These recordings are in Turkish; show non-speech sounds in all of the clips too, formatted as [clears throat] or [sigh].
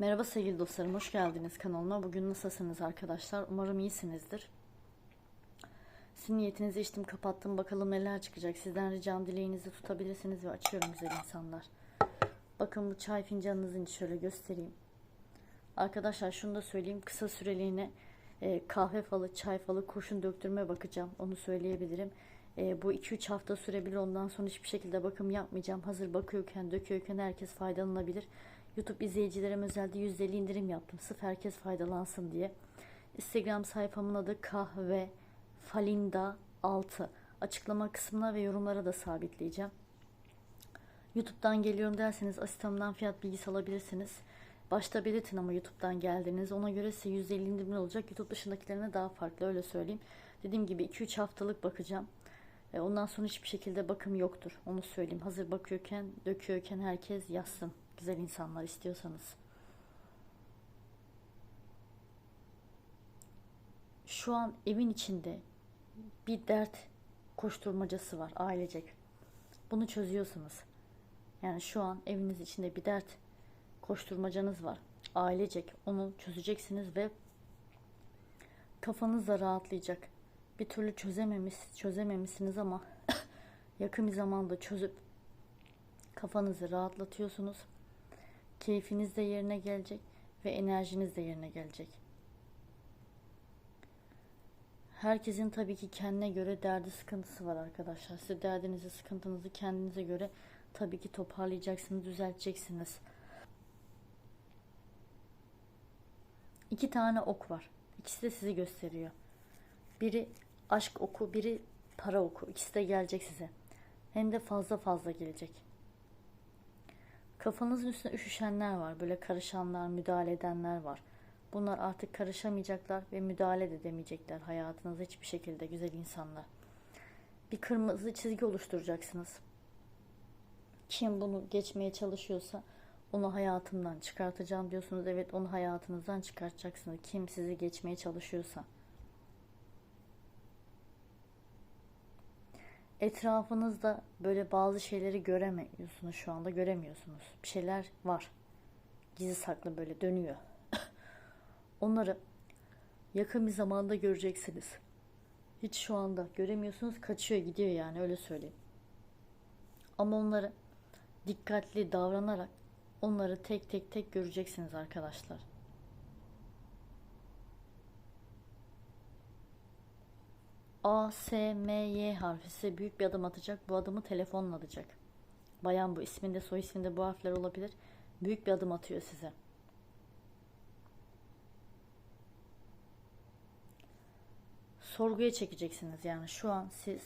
Merhaba sevgili dostlarım, hoş geldiniz kanalıma. Bugün nasılsınız arkadaşlar? Umarım iyisinizdir. Sizin niyetinizi içtim, kapattım. Bakalım neler çıkacak. Sizden ricam dileğinizi tutabilirsiniz ve açıyorum güzel insanlar. Bakın bu çay fincanınızın şöyle göstereyim. Arkadaşlar şunu da söyleyeyim. Kısa süreliğine e, kahve falı, çay falı, kurşun döktürme bakacağım. Onu söyleyebilirim. E, bu 2-3 hafta sürebilir. Ondan sonra hiçbir şekilde bakım yapmayacağım. Hazır bakıyorken, döküyorken herkes faydalanabilir. YouTube izleyicilerime özelde %50 indirim yaptım. Sırf herkes faydalansın diye. Instagram sayfamın adı kahve falinda 6. Açıklama kısmına ve yorumlara da sabitleyeceğim. YouTube'dan geliyorum derseniz asistanımdan fiyat bilgisi alabilirsiniz. Başta belirtin ama YouTube'dan geldiğiniz ona göre size %50 indirimli olacak. YouTube dışındakilerine daha farklı öyle söyleyeyim. Dediğim gibi 2-3 haftalık bakacağım. Ondan sonra hiçbir şekilde bakım yoktur. Onu söyleyeyim. Hazır bakıyorken, döküyorken herkes yazsın. Güzel insanlar istiyorsanız. Şu an evin içinde bir dert koşturmacası var ailecek. Bunu çözüyorsunuz. Yani şu an eviniz içinde bir dert koşturmacanız var. Ailecek onu çözeceksiniz ve kafanız da rahatlayacak. Bir türlü çözememiş, çözememişsiniz ama [laughs] yakın bir zamanda çözüp kafanızı rahatlatıyorsunuz. Keyfiniz de yerine gelecek ve enerjiniz de yerine gelecek. Herkesin tabii ki kendine göre derdi sıkıntısı var arkadaşlar. Siz derdinizi, sıkıntınızı kendinize göre tabii ki toparlayacaksınız, düzelteceksiniz. İki tane ok var. İkisi de sizi gösteriyor. Biri aşk oku, biri para oku. İkisi de gelecek size. Hem de fazla fazla gelecek. Kafanızın üstüne üşüşenler var. Böyle karışanlar, müdahale edenler var. Bunlar artık karışamayacaklar ve müdahale de edemeyecekler hayatınızda hiçbir şekilde güzel insanlar. Bir kırmızı çizgi oluşturacaksınız. Kim bunu geçmeye çalışıyorsa onu hayatımdan çıkartacağım diyorsunuz. Evet onu hayatınızdan çıkartacaksınız. Kim sizi geçmeye çalışıyorsa. Etrafınızda böyle bazı şeyleri göremiyorsunuz şu anda göremiyorsunuz. Bir şeyler var. Gizli saklı böyle dönüyor. [laughs] Onları yakın bir zamanda göreceksiniz. Hiç şu anda göremiyorsunuz kaçıyor gidiyor yani öyle söyleyeyim. Ama onları dikkatli davranarak onları tek tek tek göreceksiniz arkadaşlar. A, S, M, Y harfi büyük bir adım atacak. Bu adımı telefonla atacak. Bayan bu isminde soy isminde bu harfler olabilir. Büyük bir adım atıyor size. Sorguya çekeceksiniz yani şu an siz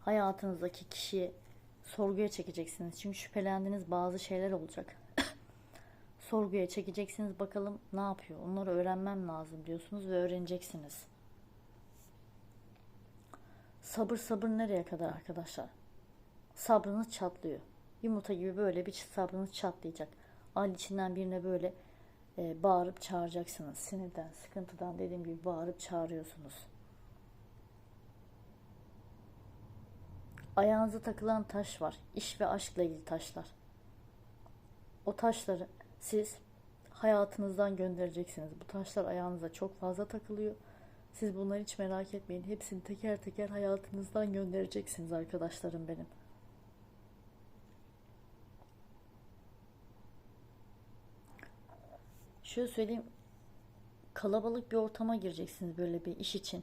hayatınızdaki kişiyi sorguya çekeceksiniz. Çünkü şüphelendiğiniz bazı şeyler olacak. [laughs] sorguya çekeceksiniz bakalım ne yapıyor. Onları öğrenmem lazım diyorsunuz ve öğreneceksiniz. Sabır sabır nereye kadar arkadaşlar? Sabrınız çatlıyor. Yumurta gibi böyle bir sabrınız çatlayacak. Aile içinden birine böyle e, bağırıp çağıracaksınız. Sinirden, sıkıntıdan dediğim gibi bağırıp çağırıyorsunuz. Ayağınıza takılan taş var. İş ve aşkla ilgili taşlar. O taşları siz hayatınızdan göndereceksiniz. Bu taşlar ayağınıza çok fazla takılıyor. Siz bunları hiç merak etmeyin. Hepsini teker teker hayatınızdan göndereceksiniz arkadaşlarım benim. Şöyle söyleyeyim. Kalabalık bir ortama gireceksiniz böyle bir iş için.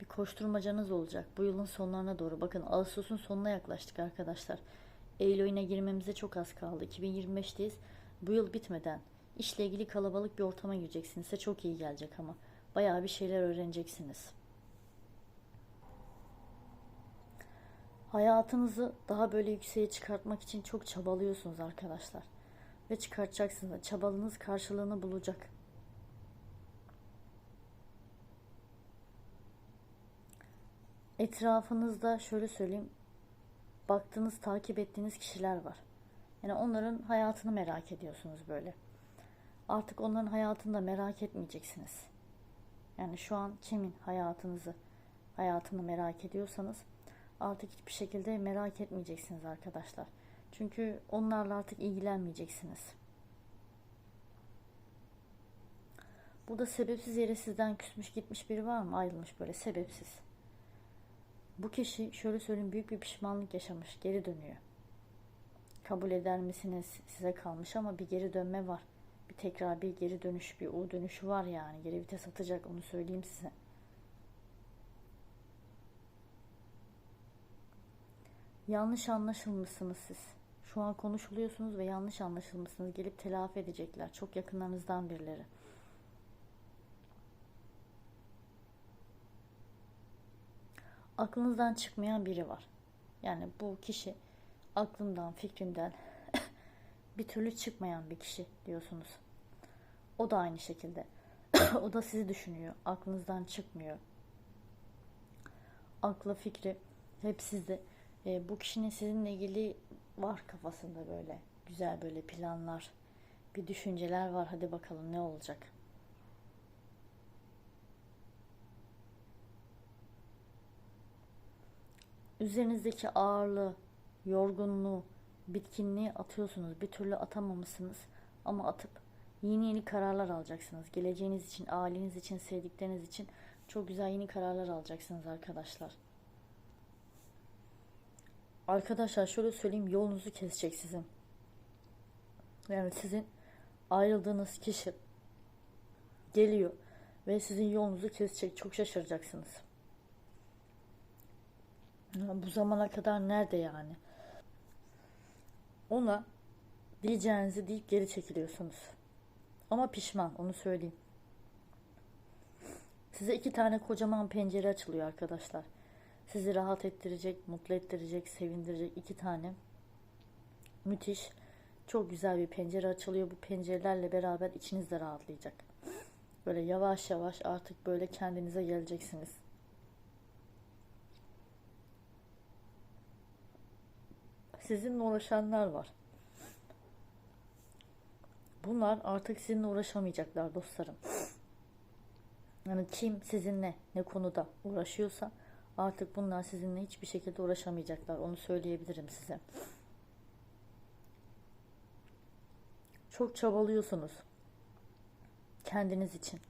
Bir koşturmacanız olacak. Bu yılın sonlarına doğru. Bakın Ağustos'un sonuna yaklaştık arkadaşlar. Eylül ayına girmemize çok az kaldı. 2025'teyiz. Bu yıl bitmeden işle ilgili kalabalık bir ortama gireceksiniz. Size çok iyi gelecek ama. Bayağı bir şeyler öğreneceksiniz. Hayatınızı daha böyle yükseğe çıkartmak için çok çabalıyorsunuz arkadaşlar. Ve çıkartacaksınız. Çabalınız karşılığını bulacak. Etrafınızda şöyle söyleyeyim. Baktığınız, takip ettiğiniz kişiler var. Yani onların hayatını merak ediyorsunuz böyle. Artık onların hayatını da merak etmeyeceksiniz. Yani şu an kimin hayatınızı, hayatını merak ediyorsanız artık hiçbir şekilde merak etmeyeceksiniz arkadaşlar. Çünkü onlarla artık ilgilenmeyeceksiniz. Burada sebepsiz yere sizden küsmüş gitmiş biri var mı? Ayrılmış böyle sebepsiz. Bu kişi şöyle söyleyeyim büyük bir pişmanlık yaşamış. Geri dönüyor. Kabul eder misiniz? Size kalmış ama bir geri dönme var. Bir tekrar bir geri dönüş, bir U dönüşü var yani. Geri vites atacak onu söyleyeyim size. Yanlış anlaşılmışsınız siz. Şu an konuşuluyorsunuz ve yanlış anlaşılmışsınız. Gelip telafi edecekler. Çok yakınlarınızdan birileri. Aklınızdan çıkmayan biri var. Yani bu kişi aklından, fikrinden bir türlü çıkmayan bir kişi diyorsunuz. O da aynı şekilde. [coughs] o da sizi düşünüyor. Aklınızdan çıkmıyor. Aklı, fikri hep sizde. E, bu kişinin sizinle ilgili var kafasında böyle güzel böyle planlar, bir düşünceler var. Hadi bakalım ne olacak. Üzerinizdeki ağırlığı, yorgunluğu, bitkinliği atıyorsunuz. Bir türlü atamamışsınız ama atıp yeni yeni kararlar alacaksınız. Geleceğiniz için, aileniz için, sevdikleriniz için çok güzel yeni kararlar alacaksınız arkadaşlar. Arkadaşlar şöyle söyleyeyim yolunuzu kesecek sizin. Yani sizin ayrıldığınız kişi geliyor ve sizin yolunuzu kesecek. Çok şaşıracaksınız. Bu zamana kadar nerede yani? Ona diyeceğinizi deyip geri çekiliyorsunuz. Ama pişman onu söyleyeyim. Size iki tane kocaman pencere açılıyor arkadaşlar. Sizi rahat ettirecek, mutlu ettirecek, sevindirecek iki tane müthiş, çok güzel bir pencere açılıyor. Bu pencerelerle beraber içiniz de rahatlayacak. Böyle yavaş yavaş artık böyle kendinize geleceksiniz. Sizinle uğraşanlar var. Bunlar artık sizinle uğraşamayacaklar dostlarım. Yani kim sizinle ne konuda uğraşıyorsa Artık bunlar sizinle hiçbir şekilde uğraşamayacaklar. Onu söyleyebilirim size. Çok çabalıyorsunuz. Kendiniz için.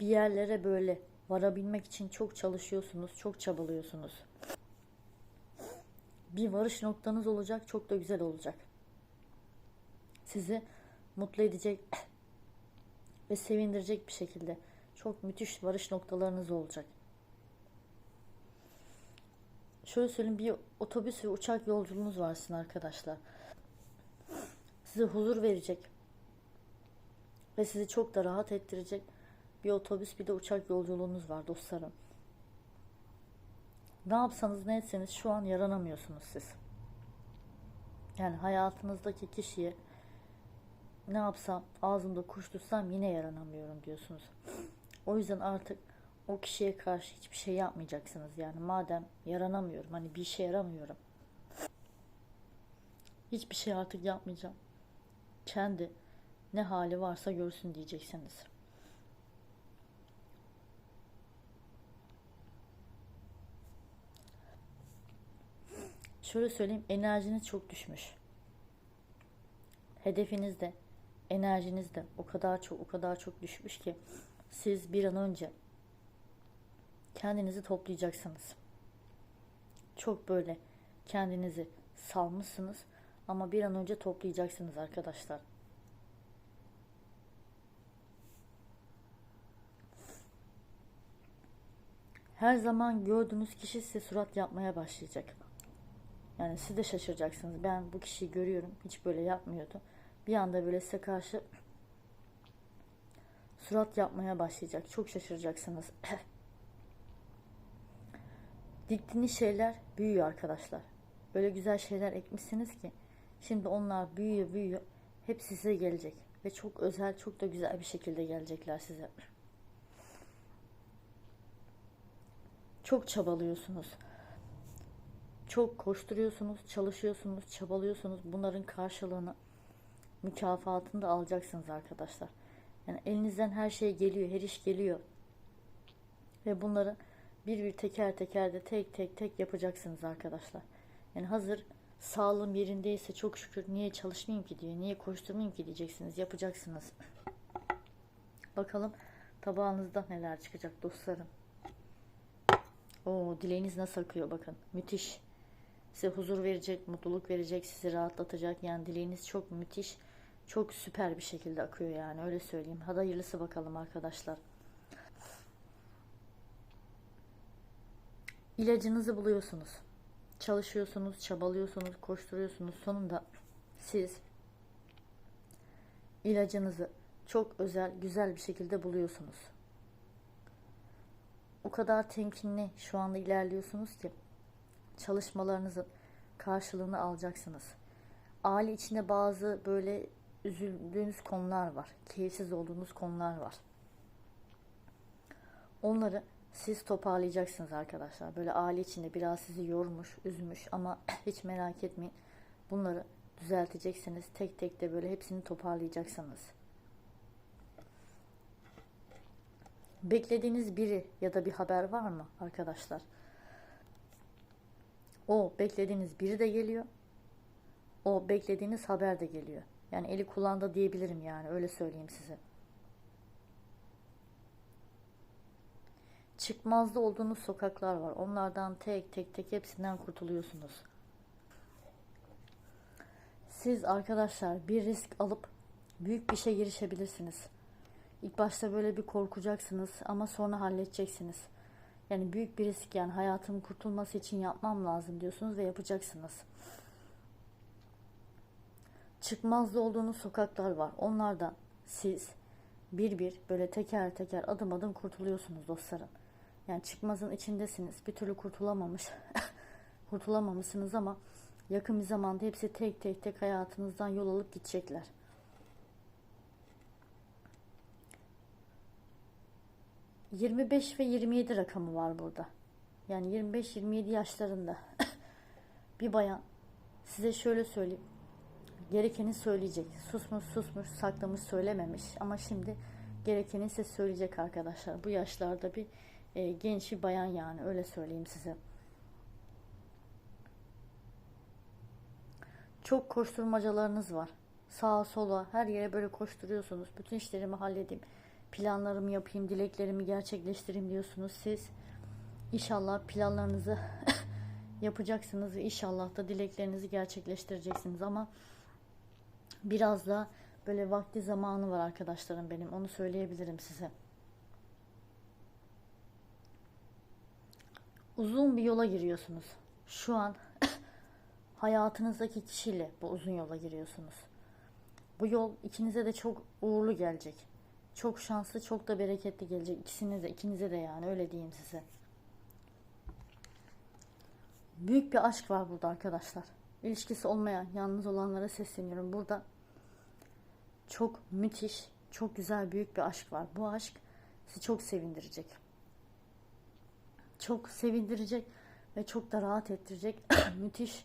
Bir yerlere böyle varabilmek için çok çalışıyorsunuz, çok çabalıyorsunuz. Bir varış noktanız olacak, çok da güzel olacak. Sizi mutlu edecek ve sevindirecek bir şekilde çok müthiş varış noktalarınız olacak. Şöyle söyleyeyim bir otobüs ve uçak yolculuğunuz varsın arkadaşlar. Size huzur verecek ve sizi çok da rahat ettirecek bir otobüs bir de uçak yolculuğunuz var dostlarım. Ne yapsanız ne etseniz şu an yaranamıyorsunuz siz. Yani hayatınızdaki kişiye ne yapsam ağzımda kuş tutsam yine yaranamıyorum diyorsunuz. O yüzden artık o kişiye karşı hiçbir şey yapmayacaksınız. Yani madem yaranamıyorum hani bir işe yaramıyorum. Hiçbir şey artık yapmayacağım. Kendi ne hali varsa görsün diyeceksiniz. Şöyle söyleyeyim enerjiniz çok düşmüş. Hedefiniz de enerjiniz de o kadar çok o kadar çok düşmüş ki siz bir an önce kendinizi toplayacaksınız. Çok böyle kendinizi salmışsınız ama bir an önce toplayacaksınız arkadaşlar. Her zaman gördüğünüz kişi size surat yapmaya başlayacak. Yani siz de şaşıracaksınız. Ben bu kişiyi görüyorum. Hiç böyle yapmıyordu. Bir anda böyle size karşı surat yapmaya başlayacak. Çok şaşıracaksınız. [coughs] Diktiğiniz şeyler büyüyor arkadaşlar. Öyle güzel şeyler ekmişsiniz ki şimdi onlar büyüyor büyüyor. Hep size gelecek. Ve çok özel, çok da güzel bir şekilde gelecekler size. Çok çabalıyorsunuz. Çok koşturuyorsunuz, çalışıyorsunuz, çabalıyorsunuz. Bunların karşılığını, mükafatını da alacaksınız arkadaşlar. Yani elinizden her şey geliyor, her iş geliyor. Ve bunları bir bir teker teker de tek tek tek yapacaksınız arkadaşlar. Yani hazır Sağlığım yerindeyse çok şükür niye çalışmayayım ki diye, niye koşturmayayım ki diyeceksiniz. Yapacaksınız. Bakalım tabağınızda neler çıkacak dostlarım. Oo, dileğiniz nasıl akıyor bakın. Müthiş. Size huzur verecek, mutluluk verecek, sizi rahatlatacak. Yani dileğiniz çok müthiş, çok süper bir şekilde akıyor yani öyle söyleyeyim. Hadi hayırlısı bakalım arkadaşlar. İlacınızı buluyorsunuz. Çalışıyorsunuz, çabalıyorsunuz, koşturuyorsunuz. Sonunda siz ilacınızı çok özel, güzel bir şekilde buluyorsunuz. O kadar temkinli şu anda ilerliyorsunuz ki çalışmalarınızın karşılığını alacaksınız. Aile içinde bazı böyle üzüldüğünüz konular var. Keyifsiz olduğunuz konular var. Onları siz toparlayacaksınız arkadaşlar. Böyle aile içinde biraz sizi yormuş, üzmüş ama [clears throat] hiç merak etmeyin. Bunları düzelteceksiniz. Tek tek de böyle hepsini toparlayacaksınız. Beklediğiniz biri ya da bir haber var mı arkadaşlar? O beklediğiniz biri de geliyor. O beklediğiniz haber de geliyor. Yani eli kulağında diyebilirim yani öyle söyleyeyim size. Çıkmazda olduğunuz sokaklar var. Onlardan tek tek tek hepsinden kurtuluyorsunuz. Siz arkadaşlar bir risk alıp büyük bir şey girişebilirsiniz. İlk başta böyle bir korkacaksınız ama sonra halledeceksiniz. Yani büyük bir risk yani hayatımın kurtulması için yapmam lazım diyorsunuz ve yapacaksınız. Çıkmazda olduğunuz sokaklar var. Onlardan siz bir bir böyle teker teker adım adım kurtuluyorsunuz dostlarım. Yani çıkmazın içindesiniz. Bir türlü kurtulamamış. [laughs] kurtulamamışsınız ama yakın bir zamanda hepsi tek tek tek hayatınızdan yol alıp gidecekler. ...25 ve 27 rakamı var burada. Yani 25-27 yaşlarında [laughs] bir bayan size şöyle söyleyeyim. Gerekeni söyleyecek. Susmuş susmuş saklamış söylememiş. Ama şimdi gerekeni size söyleyecek arkadaşlar. Bu yaşlarda bir e, genç bir bayan yani öyle söyleyeyim size. Çok koşturmacalarınız var. Sağa sola her yere böyle koşturuyorsunuz. Bütün işlerimi halledeyim. Planlarımı yapayım, dileklerimi gerçekleştireyim diyorsunuz. Siz inşallah planlarınızı [laughs] yapacaksınız inşallah da dileklerinizi gerçekleştireceksiniz ama biraz da böyle vakti zamanı var arkadaşlarım benim. Onu söyleyebilirim size. Uzun bir yola giriyorsunuz. Şu an [laughs] hayatınızdaki kişiyle bu uzun yola giriyorsunuz. Bu yol ikinize de çok uğurlu gelecek. Çok şanslı, çok da bereketli gelecek. İkisine de, ikinize de yani öyle diyeyim size. Büyük bir aşk var burada arkadaşlar. İlişkisi olmayan, yalnız olanlara sesleniyorum. Burada çok müthiş, çok güzel, büyük bir aşk var. Bu aşk sizi çok sevindirecek. Çok sevindirecek ve çok da rahat ettirecek. [clears throat] müthiş.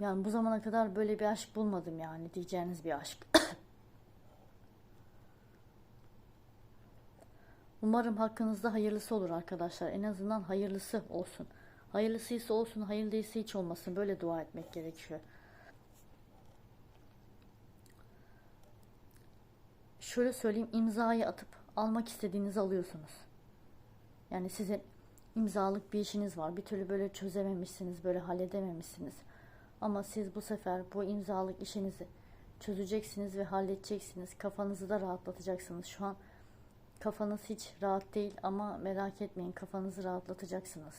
Yani bu zamana kadar böyle bir aşk bulmadım yani diyeceğiniz bir aşk. [clears throat] Umarım hakkınızda hayırlısı olur arkadaşlar. En azından hayırlısı olsun. Hayırlısıysa olsun, hayırlıysa hiç olmasın. Böyle dua etmek gerekiyor. Şöyle söyleyeyim, imzayı atıp almak istediğinizi alıyorsunuz. Yani sizin imzalık bir işiniz var. Bir türlü böyle çözememişsiniz, böyle halledememişsiniz. Ama siz bu sefer bu imzalık işinizi çözeceksiniz ve halledeceksiniz. Kafanızı da rahatlatacaksınız. Şu an kafanız hiç rahat değil ama merak etmeyin kafanızı rahatlatacaksınız.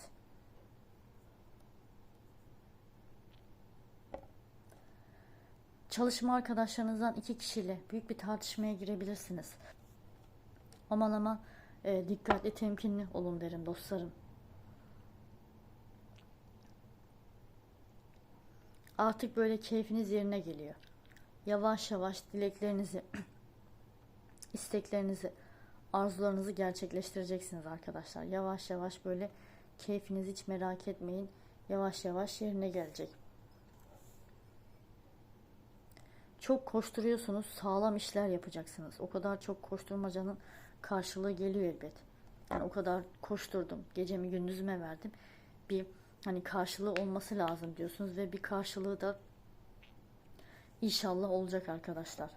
Çalışma arkadaşlarınızdan iki kişiyle büyük bir tartışmaya girebilirsiniz. Aman aman e, dikkatli temkinli olun derim dostlarım. Artık böyle keyfiniz yerine geliyor. Yavaş yavaş dileklerinizi, [clears throat] isteklerinizi, arzularınızı gerçekleştireceksiniz arkadaşlar. Yavaş yavaş böyle keyfinizi hiç merak etmeyin. Yavaş yavaş yerine gelecek. Çok koşturuyorsunuz, sağlam işler yapacaksınız. O kadar çok koşturmacanın karşılığı geliyor elbet. Yani o kadar koşturdum, gecemi gündüzüme verdim. Bir hani karşılığı olması lazım diyorsunuz ve bir karşılığı da inşallah olacak arkadaşlar.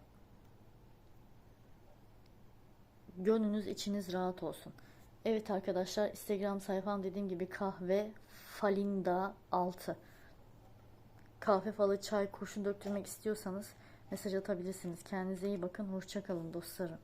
Gönlünüz içiniz rahat olsun. Evet arkadaşlar Instagram sayfam dediğim gibi kahve falinda 6. Kahve falı çay kurşun döktürmek istiyorsanız mesaj atabilirsiniz. Kendinize iyi bakın. Hoşça kalın dostlarım.